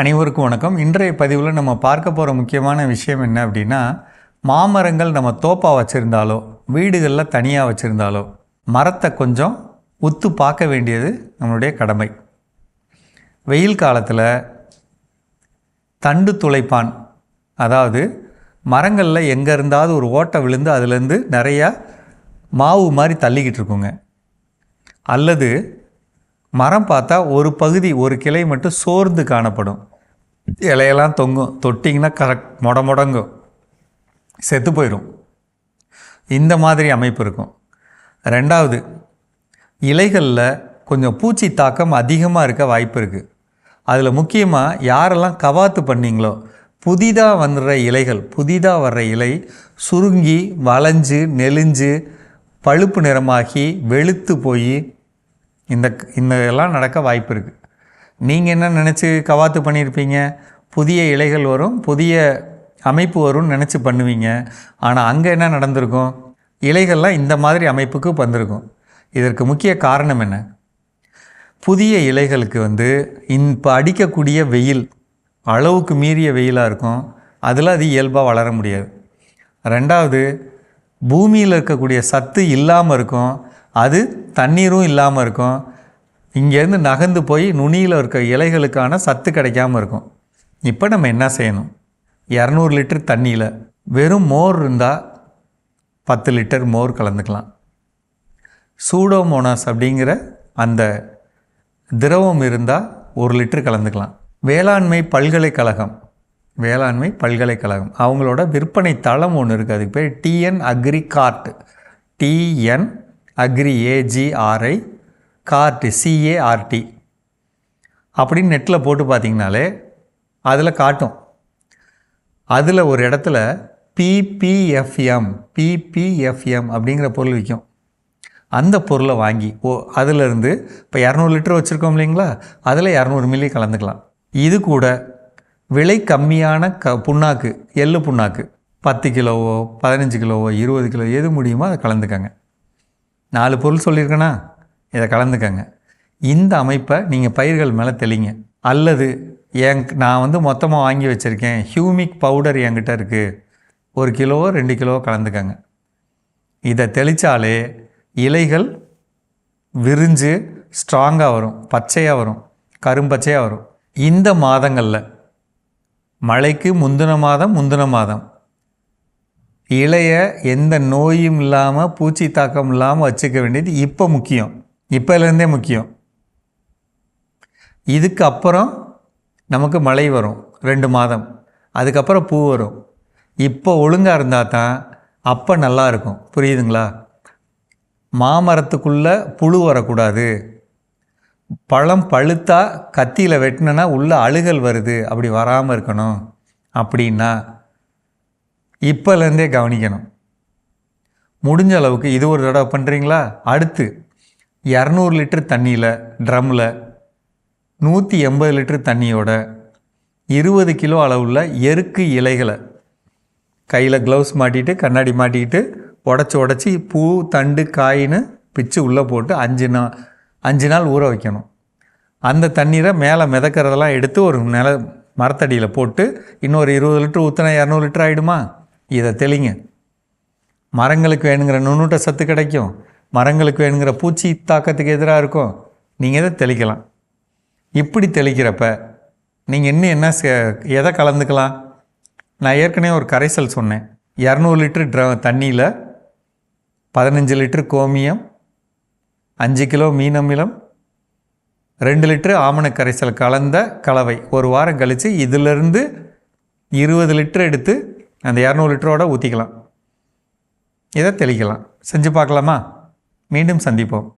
அனைவருக்கும் வணக்கம். இன்றைய பதிவில் நம்ம பார்க்க போகிற முக்கியமான விஷயம் என்ன அப்படின்னா மாமரங்கள் நம்ம தோப்பாக வச்சுருந்தாலோ வீடுகளில் தனியாக வச்சுருந்தாலோ மரத்தை கொஞ்சம் உத்து பார்க்க வேண்டியது நம்மளுடைய கடமை. வெயில் காலத்தில் தண்டு துளைப்பான் அதாவது மரங்களில் எங்கே இருந்தாவது ஒரு ஓட்டை விழுந்து அதுலேருந்து நிறையா மாவு மாதிரி தள்ளிக்கிட்டு இருக்குங்க. அல்லது மரம் பார்த்தா ஒரு பகுதி ஒரு கிளை மட்டும் சோர்ந்து காணப்படும். இலையெல்லாம் தொங்கும். தொட்டிங்கன்னா கரெக்ட் மொட முடங்கும். செத்து போயிடும் இந்த மாதிரி அமைப்பு இருக்கும். ரெண்டாவது இலைகளில் கொஞ்சம் பூச்சி தாக்கம் அதிகமாக இருக்க வாய்ப்பு இருக்குது அதில் முக்கியமாக யாரெல்லாம் கவாத்து பண்ணீங்களோ புதிதாக வந்துடுற இலைகள் புதிதாக வர்ற இலை சுருங்கி வளைஞ்சு நெளிஞ்சு பழுப்பு நிறமாகி வெளுத்து போய் இந்த இந்த எல்லாம் நடக்க வாய்ப்பு இருக்குது நீங்கள் என்ன நினச்சி கவாத்து பண்ணியிருப்பீங்க? புதிய இலைகள் வரும் புதிய அமைப்பு வரும்னு நினச்சி பண்ணுவீங்க. ஆனால் அங்கே என்ன நடந்திருக்கும்? இலைகள்லாம் இந்த மாதிரி அமைப்புக்கு வந்திருக்கும். இதற்கு முக்கிய காரணம் என்ன? புதிய இலைகளுக்கு வந்து இப்போ அடிக்கக்கூடிய வெயில் அளவுக்கு மீறிய வெயிலாக இருக்கும். அதில் அது இயல்பாக வளர முடியாது. ரெண்டாவது பூமியில் இருக்கக்கூடிய சத்து இல்லாமல் இருக்கும். அது தண்ணீரும் இல்லாமல் இருக்கும். இங்கேருந்து நகர்ந்து போய் நுனியில் இருக்க இலைகளுக்கான சத்து கிடைக்காம இருக்கும். இப்போ நம்ம என்ன செய்யணும்? இரநூறு லிட்டர் தண்ணியில் வெறும் மோர் இருந்தால் பத்து லிட்டர் மோர் கலந்துக்கலாம். சூடோமோனாஸ் அப்படிங்கிற அந்த திரவம் இருந்தால் ஒரு லிட்டர் கலந்துக்கலாம். வேளாண்மை பல்கலைக்கழகம் வேளாண்மை பல்கலைக்கழகம். அவங்களோட விற்பனை தளம் ஒன்று இருக்குது அதுக்கு பேர் T N agri card. T N agri A G R I card C A R D அப்படின்னு நெட்டில் போட்டு பார்த்தீங்கனாலே அதில் காட்டும். அதில் ஒரு இடத்துல பிபிஎஃப்எம் பிபிஎஃப்எம் அப்படிங்கிற பொருள் விற்கும் அந்த பொருளை வாங்கி ஓ அதிலிருந்து இப்போ இரநூறு லிட்டர் வச்சுருக்கோம் இல்லைங்களா? அதில் இரநூறு மில்லி கலந்துக்கலாம். இது கூட விலை கம்மியான க புண்ணாக்கு எள்ளு புண்ணாக்கு பத்து கிலோவோ பதினஞ்சு கிலோவோ இருபது கிலோ எது முடியுமோ அதை கலந்துக்கங்க. நாலு பொருள் சொல்லியிருக்கேனா? இதை கலந்துக்கங்க. இந்த அமைப்பை நீங்கள் பயிர்கள் மேலே தெளிங்க. அல்லது என் நான் வந்து மொத்தமாக வாங்கி வச்சுருக்கேன். ஹியூமிக் பவுடர் என்கிட்ட இருக்குது ஒரு கிலோவோ ரெண்டு கிலோவோ கலந்துக்கங்க. இதை தெளித்தாலே இலைகள் விரிஞ்சு ஸ்ட்ராங்காக வரும். பச்சையாக வரும். கரும்பச்சையாக வரும். இந்த மாதங்களில் மழைக்கு முந்தின மாதம் முந்தின மாதம். இலைய எந்த நோயும் இல்லாமல் பூச்சி தாக்கம் இல்லாமல் வச்சுக்க வேண்டியது இப்போ முக்கியம். இப்போலேருந்தே முக்கியம். இதுக்கு அப்புறம் நமக்கு மழை வரும் ரெண்டு மாதம். அதுக்கப்புறம் பூ வரும். இப்போ ஒழுங்காக இருந்தால் தான் அப்போ நல்லா இருக்கும். புரியுதுங்களா? மாமரத்துக்குள்ளே புழு வரக்கூடாது. பழம் பழுத்தா கத்தியில் வெட்டினா உள்ளே அழுகல் வருது. அப்படி வராமல் இருக்கணும். அப்படின்னா இப்போலேருந்தே கவனிக்கணும். முடிஞ்ச அளவுக்கு இது ஒரு தடவை பண்ணுறீங்களா அடுத்து இரநூறு லிட்டர் தண்ணியில் ட்ரம்மில் நூற்றி எண்பது லிட்டர் தண்ணியோட இருபது கிலோ அளவுள்ள எருக்கு இலைகளை கையில் க்ளவுஸ் மாட்டிட்டு கண்ணாடி மாட்டிக்கிட்டு உடச்சி உடச்சி பூ தண்டு காயின்னு பிச்சு உள்ளே போட்டு அஞ்சு நாள் அஞ்சு நாள் ஊற வைக்கணும். அந்த தண்ணீரை மேலே மிதக்கிறதெல்லாம் எடுத்து ஒரு நில மரத்தடியில் போட்டு இன்னொரு இருபது லிட்டர் ஊற்றினா இரநூறு லிட்டர் ஆகிடுமா இதை தெளிங்க. மரங்களுக்கு வேணுங்கிற நுண்ணூட்ட சத்து கிடைக்கும். மரங்களுக்கு வேணுங்கிற பூச்சி தாக்கத்துக்கு எதிராக இருக்கும். நீங்கள் இதை தெளிக்கலாம். இப்படி தெளிக்கிறப்ப நீங்கள் இன்னும் என்ன எதை கலந்துக்கலாம்? நான் ஏற்கனவே ஒரு கரைசல் சொன்னேன். இரநூறு லிட்டரு ட்ர தண்ணியில் பதினஞ்சு லிட்ரு கோமியம் அஞ்சு கிலோ மீன் அமிலம் ரெண்டு லிட்டரு ஆமண கரைசல் கலந்த கலவை. ஒரு வாரம் கழித்து இதிலிருந்து இருபது லிட்டர் எடுத்து அந்த இரநூறு லிட்டரோட ஊற்றிக்கலாம் இதை தெளிக்கலாம். செஞ்சு பார்க்கலாமா? மீண்டும் சந்திப்போம்.